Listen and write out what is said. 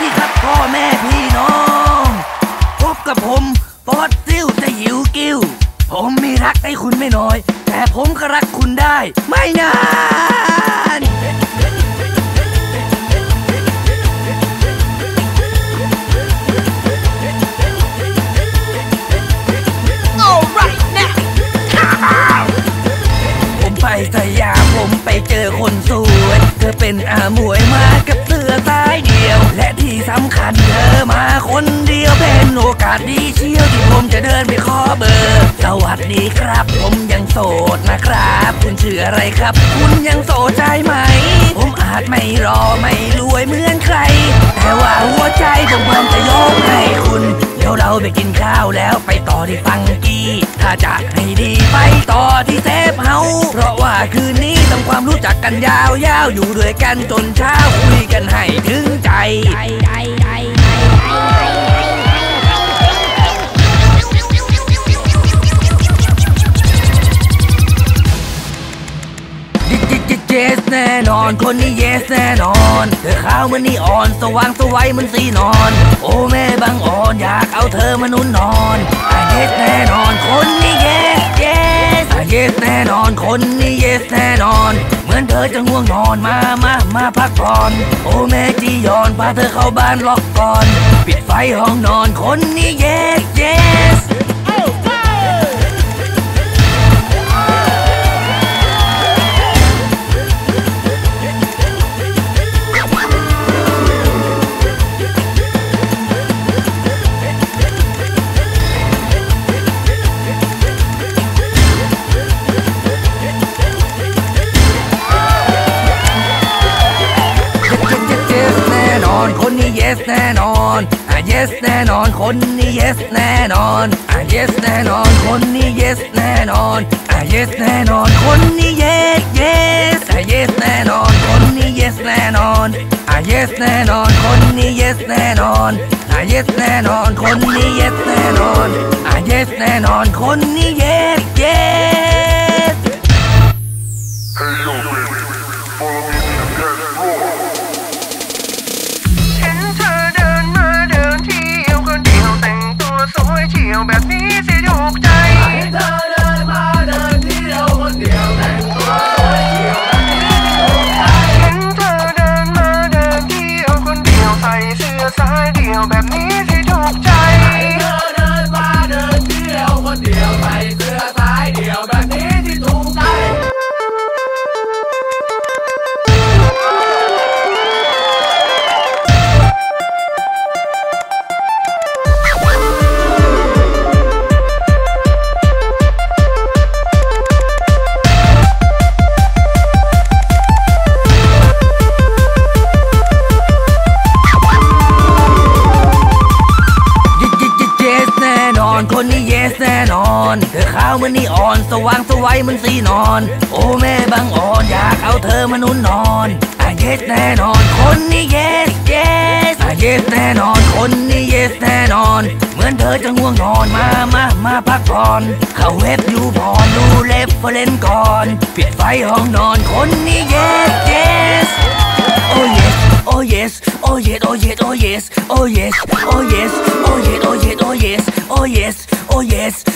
พี่ครับพ่อแม่พี่น้อง พบกับผมป๊อดติ้วจะหิวกิ้ว ผมมีรักให้คุณไม่น้อย แต่ผมก็รักคุณได้ ไม่นานไปสยามผมไปเจอคนสวย เธอเป็นอาหมวยมากับเสื้อตาย และที่สำคัญเธอมาคนเดียวเป็นโอกาสดีเชียวที่ผมจะเดินไปขอเบอร์ สวัสดีครับ ผมยังโสดนะครับ คุณชื่ออะไรครับ คุณยังโสดใจไหม ผมอาจไม่รอไม่รวยเหมือนใคร แต่ว่าหัวใจผมพร้อมจะยกให้ ไปกินข้าวแล้วไปต่อที่ฟังกี้ ถ้าจะให้ดีไปต่อที่เซฟเฮาเพราะว่าคืนนี้ทำความรู้จักกันยาวๆอยู่ด้วยกันจนเช้าคุยกันให้ถึงใจ ดิจิจิเจสแน่นอน คนนี้เยสแน่นอน เธอขาวเหมันนี่อ่อน สว่างสวัยเหมันสีนอน โอ้แม่บางอ่อน อยากเอาเธอมานุ่นนอนอะเยสแน่นอน คนนี้เยสเยสอะเยสแน่นอน คนนี้เยสแน่นอน เหมือนเธอจะง่วงนอนมา มา มาพักผ่อน โอ้แม่จียอนพาเธอเข้าบ้านล็อกก่อน ปิดไฟห้องนอน คนนี้เยสเยส yes แน่นอนอะ yes แน่นอน คนนี้ yes แน่นอนอะ yes แน่นอน คนนี้ yes แน่นอนอะ yes แน่นอน คนนี้ yes yes อะ yes แน่นอน คนนี้ yes แน่นอนอะ yes แน่นอน คนนี้ yes แน่นอนอะ yes แน่นอน คนนี้ yes แน่นอนอะ yes แน่นอน คนนี้ yes yes Hey yo, น่นอนเธอขาวเหมันนี่อ่อน สว่างสวัยเหมันสีนอน โอ้แม่บางอ่อนอยากเอาเธอมานุ่นนอนอะ yes แน่นอน คนนี้ yes yes อะ yes แน่นอน คนนี้ yes แน่นอน เหมือนเธอจะง่วงนอนมามามาพักผ่อนเข้าเว็บยูพรดูเล็บเฟรนก่อนปิดไฟห้องนอน คนนี้ yes yes Oh yes, oh yes, oh yes, oh yes, oh yes, oh yes, oh yes, oh yes, oh yes, oh yes, oh yes, oh yes, oh yes, oh yes, oh yes, oh yes,